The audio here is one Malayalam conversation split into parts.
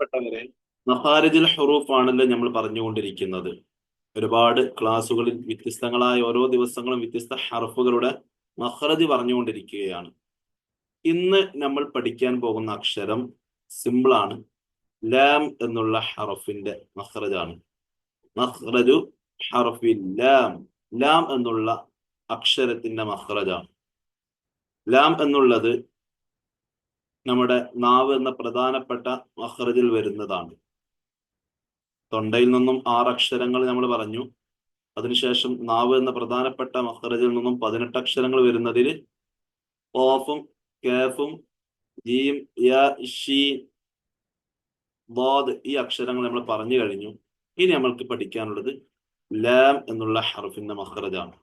ബഹുമാനപ്പെട്ടവരെ മഹാരജിൽ ഹുറൂഫ് ആണല്ലോ നമ്മൾ പറഞ്ഞുകൊണ്ടിരിക്കുന്നത്. ഒരുപാട് ക്ലാസ്സുകളിൽ വ്യത്യസ്തങ്ങളായ ഓരോ ദിവസങ്ങളും വ്യത്യസ്ത ഹർഫുകളുടെ മഹ്റജ് പറഞ്ഞുകൊണ്ടിരിക്കുകയാണ്. ഇന്ന് നമ്മൾ പഠിക്കാൻ പോകുന്ന അക്ഷരം സിമ്പിളാണ് ലാം എന്നുള്ള ഹറഫിന്റെ മഹ്റജാണ്. മഹ്റജു ഹറഫി ലാം. ലാം എന്നുള്ള അക്ഷരത്തിന്റെ മഹ്റജാണ്. ലാം എന്നുള്ളത് നമ്മുടെ നാവ് എന്ന പ്രധാനപ്പെട്ട മഹ്റജിൽ വരുന്നതാണ്. തൊണ്ടയിൽ നിന്നും ആറ് അക്ഷരങ്ങൾ നമ്മൾ പറഞ്ഞു. അതിനുശേഷം നാവ് എന്ന പ്രധാനപ്പെട്ട മഹ്റജിൽ നിന്നും പതിനെട്ട് അക്ഷരങ്ങൾ വരുന്നതിൽ ഓഫും കേഫും ജീം യ ഷീ ബോദ് ഈ അക്ഷരങ്ങൾ നമ്മൾ പറഞ്ഞു കഴിഞ്ഞു. ഇനി നമ്മൾക്ക് പഠിക്കാനുള്ളത് ലാം എന്നുള്ള ഹർഫിന്റെ മഹ്റജാണ്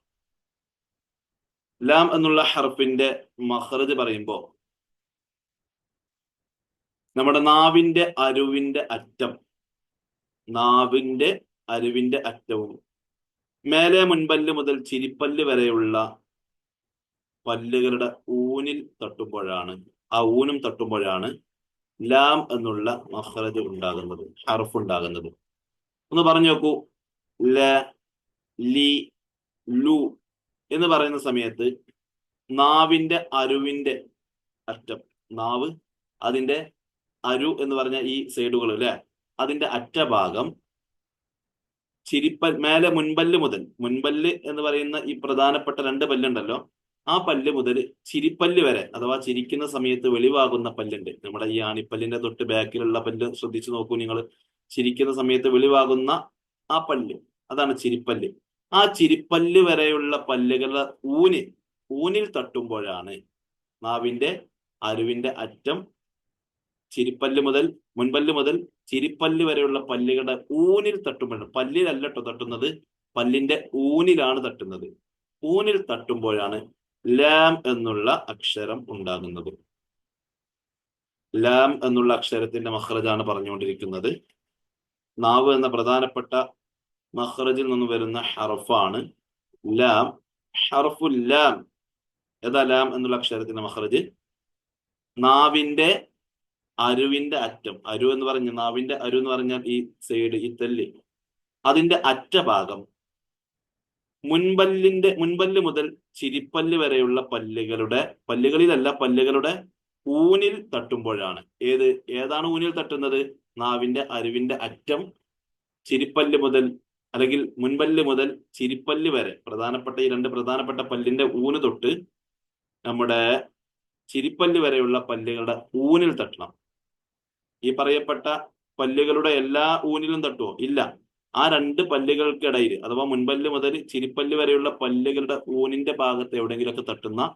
ലാം എന്നുള്ള ഹർഫിന്റെ മഹ്റജ് പറയുമ്പോൾ നമ്മുടെ നാവിന്റെ അരുവിന്റെ അറ്റം. നാവിന്റെ അരുവിന്റെ അറ്റവും. മേലെ മുൻപല്ല് മുതൽ ചിരിപ്പല്ല് വരെയുള്ള പല്ലുകളുടെ ഊനിൽ തട്ടുമ്പോഴാണ് ആ ഊനും തട്ടുമ്പോഴാണ് ലാം എന്നുള്ള മഹ്റജ് ഉണ്ടാകുന്നത് ഹർഫ് ഉണ്ടാകുന്നത്. ഒന്ന് പറഞ്ഞു നോക്കൂ. ല ലി ലു എന്ന് പറയുന്ന സമയത്ത് നാവിന്റെ അരുവിന്റെ അറ്റം നാവ് അതിന്റെ അരു എന്ന് പറഞ്ഞ ഈ സൈഡുകൾ അല്ലെ? അതിന്റെ അറ്റഭാഗം ചിരിപ്പൽ മേലെ മുൻപല്ല് മുതൽ മുൻപല്ല് എന്ന് പറയുന്ന ഈ പ്രധാനപ്പെട്ട രണ്ട് പല്ലുണ്ടല്ലോ ആ പല്ല് മുതൽ ചിരിപ്പല്ല് വരെ അഥവാ ചിരിക്കുന്ന സമയത്ത് വെളിവാകുന്ന പല്ലുണ്ട്. നമ്മുടെ ഈ ആണിപ്പല്ലിന്റെ തൊട്ട് ബാക്കിലുള്ള പല്ല് ശ്രദ്ധിച്ചു നോക്കൂ നിങ്ങൾ. ചിരിക്കുന്ന സമയത്ത് വെളിവാകുന്ന ആ പല്ല് അതാണ് ചിരിപ്പല്ല്. ആ ചിരിപ്പല്ല് വരെയുള്ള പല്ലുകളുടെ ഊന് ഊനിൽ തട്ടുമ്പോഴാണ് നാവിന്റെ അരുവിന്റെ അറ്റം ചിരിപ്പല്ല് മുതൽ മുൻപല്ല് മുതൽ ചിരിപ്പല്ല് വരെയുള്ള പല്ലുകളുടെ ഊനിൽ തട്ടുമ്പോൾ പല്ലിലല്ല കേട്ടോ തട്ടുന്നത് പല്ലിന്റെ ഊനിലാണ് തട്ടുന്നത്. ഊനിൽ തട്ടുമ്പോഴാണ് ലാം എന്നുള്ള അക്ഷരം ഉണ്ടാകുന്നത്. ലാം എന്നുള്ള അക്ഷരത്തിന്റെ മഹ്റജാണ് പറഞ്ഞുകൊണ്ടിരിക്കുന്നത്. നാവ് എന്ന പ്രധാനപ്പെട്ട മഹ്റജിൽ നിന്ന് വരുന്ന ഹറഫാണ് ലാം. ഹറഫുൽ ലാം. ഏതാ ലാം എന്നുള്ള അക്ഷരത്തിന്റെ മഹ്റജ് നാവിന്റെ അരുവിന്റെ അറ്റം. അരു എന്ന് പറഞ്ഞ നാവിന്റെ അരു എന്ന് പറഞ്ഞാൽ ഈ സൈഡ് ഈ തെല്ല്. അതിന്റെ അറ്റഭാഗം മുൻപല്ലിന്റെ മുൻപല്ല് മുതൽ ചിരിപ്പല്ല് വരെയുള്ള പല്ലുകളുടെ പല്ലുകളിലല്ല പല്ലുകളുടെ ഊനിൽ തട്ടുമ്പോഴാണ്. ഏത് ഏതാണ് ഊനിൽ തട്ടുന്നത്? നാവിന്റെ അരുവിന്റെ അറ്റം ചിരിപ്പല്ല് മുതൽ അല്ലെങ്കിൽ മുൻപല്ല് മുതൽ ചിരിപ്പല്ല് വരെ. പ്രധാനപ്പെട്ട ഈ രണ്ട് പ്രധാനപ്പെട്ട പല്ലിന്റെ ഊന് തൊട്ട് നമ്മുടെ ചിരിപ്പല്ല് വരെയുള്ള പല്ലുകളുടെ ഊനിൽ തട്ടണം. ഈ പറയപ്പെട്ട പല്ലുകളുടെ എല്ലാ ഊനിലും തട്ടുമോ ഇല്ല. ആ രണ്ട് പല്ലുകൾക്കിടയിൽ അഥവാ മുൻപല്ല് മുതൽ ചിരിപ്പല്ല് വരെയുള്ള പല്ലുകളുടെ ഊനിന്റെ ഭാഗത്ത് എവിടെയെങ്കിലുമൊക്കെ തട്ടുന്ന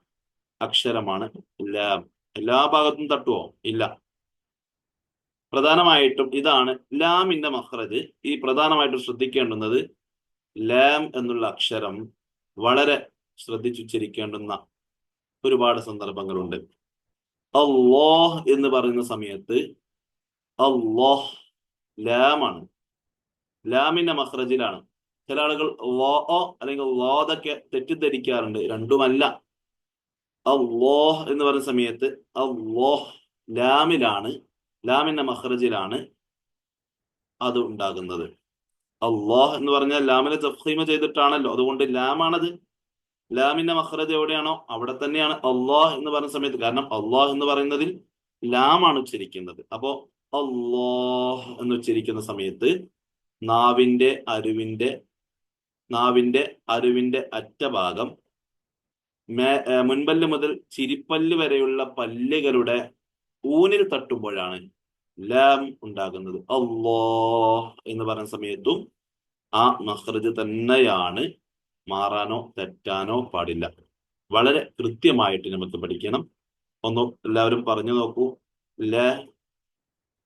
അക്ഷരമാണ് ലാം. എല്ലാ ഭാഗത്തും തട്ടുമോ ഇല്ല. പ്രധാനമായിട്ടും ഇതാണ് ലാമിന്റെ മഹ്റജ്. ഈ പ്രധാനമായിട്ടും ശ്രദ്ധിക്കേണ്ടുന്നത് ലാം എന്നുള്ള അക്ഷരം വളരെ ശ്രദ്ധിച്ചുച്ചരിക്കേണ്ടുന്ന ഒരുപാട് സന്ദർഭങ്ങളുണ്ട്. അള്ളാഹ് എന്ന് പറയുന്ന സമയത്ത് അള്ളാഹ് ലാമാണ്. ലാമിന്റെ മഹ്റജിലാണ് ചില ആളുകൾ ലോ അല്ലെങ്കിൽ വാദൊക്കെ തെറ്റിദ്ധരിക്കാറുണ്ട്. രണ്ടുമല്ല. അള്ളാഹ് എന്ന് പറയുന്ന സമയത്ത് അള്ളാഹ് ലാമിലാണ് ലാമിന്റെ മഹ്റജിലാണ് അത് ഉണ്ടാകുന്നത്. അള്ളാഹ് എന്ന് പറഞ്ഞാൽ ലാമിനെ തഫീമ ചെയ്തിട്ടാണല്ലോ. അതുകൊണ്ട് ലാമാണത്. ലാമിന്റെ മഹ്റജ് എവിടെയാണോ? അവിടെ തന്നെയാണ് അള്ളാഹ് എന്ന് പറയുന്ന സമയത്ത്. കാരണം അള്ളാഹ് എന്ന് പറയുന്നതിൽ ലാമാണ് ഉച്ചരിക്കുന്നത്. അപ്പോ അള്ളാഹ് എന്ന് ഉച്ചരിക്കുന്ന സമയത്ത് നാവിന്റെ അരുവിന്റെ നാവിന്റെ അരുവിന്റെ അറ്റഭാഗം മുൻപല്ല് മുതൽ ചിരിപ്പല്ല് വരെയുള്ള പല്ലുകളുടെ ഊനിൽ തട്ടുമ്പോഴാണ് ലാം ഉണ്ടാകുന്നത്. അള്ളോ എന്ന് പറയുന്ന സമയത്തും ആ മഹ്റജ് തന്നെയാണ് മാറാനോ തെറ്റാനോ പാടില്ല. വളരെ കൃത്യമായിട്ട് നമുക്ക് പഠിക്കണം. ഒന്ന് എല്ലാവരും പറഞ്ഞു നോക്കൂ. ല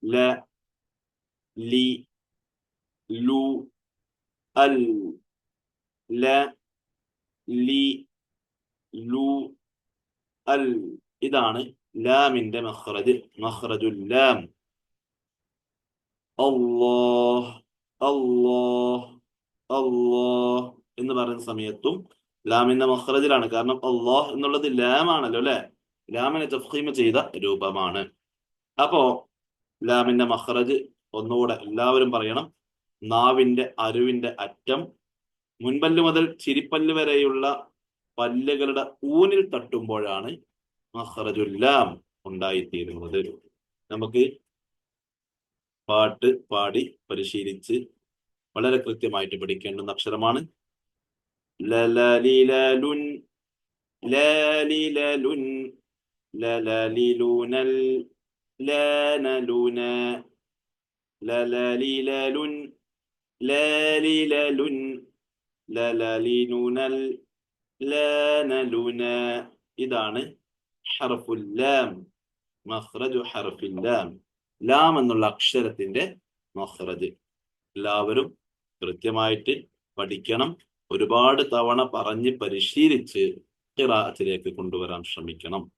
ല ലി ലു അൽ. ല ലി ലു അൽ. ഇതാണ് ലാമിന്റെ മഹ്റജ് മഹ്റജുൽ ലാം. അല്ലാഹ് അല്ലാഹ് അല്ലാഹ് എന്ന് പറയുന്ന സമയത്തും ലാമിന്റെ മഹ്റജിലാണ് കാരണം അള്ളാഹ് എന്നുള്ളത് ലാമാണല്ലോ അല്ലെ? ലാമിനെ തഫീമ ചെയ്ത രൂപമാണ്. അപ്പോ ലാമിന്റെ മഹ്റജ് ഒന്നുകൂടെ എല്ലാവരും പറയണം. നാവിന്റെ അരുവിന്റെ അറ്റം. മുൻപല്ല് മുതൽ ചിരിപ്പല്ല് വരെയുള്ള പല്ലുകളുടെ ഊനിൽ തട്ടുമ്പോഴാണ് മഹ്റജുല്ലാം ഉണ്ടായിത്തീരുന്നത്. നമുക്ക് പാട്ട് പാടി പരിശീലിച്ച് വളരെ കൃത്യമായിട്ട് പഠിക്കേണ്ട അക്ഷരമാണ്. ലലലിലലുൻ ലലിലലുൻ ലലലിലുനൽ ലാനലുന ലലലിലലുൻ ലാലിലലുൻ لا ലാനലുന ഇതാണ് ഹർഫുല്ലാം മഖ്റജു ഹർഫില്ലാം ലാം. എന്നുള്ള അക്ഷരത്തിന്റെ മഖ്റജ്. എല്ലാവരും കൃത്യമായിട്ട് പഠിക്കണം. ഒരുപാട് തവണ പറഞ്ഞ് പരിശീലിച്ച് ഖിറാഅത്തിലേക്ക് കൊണ്ടുവരാൻ ശ്രമിക്കണം.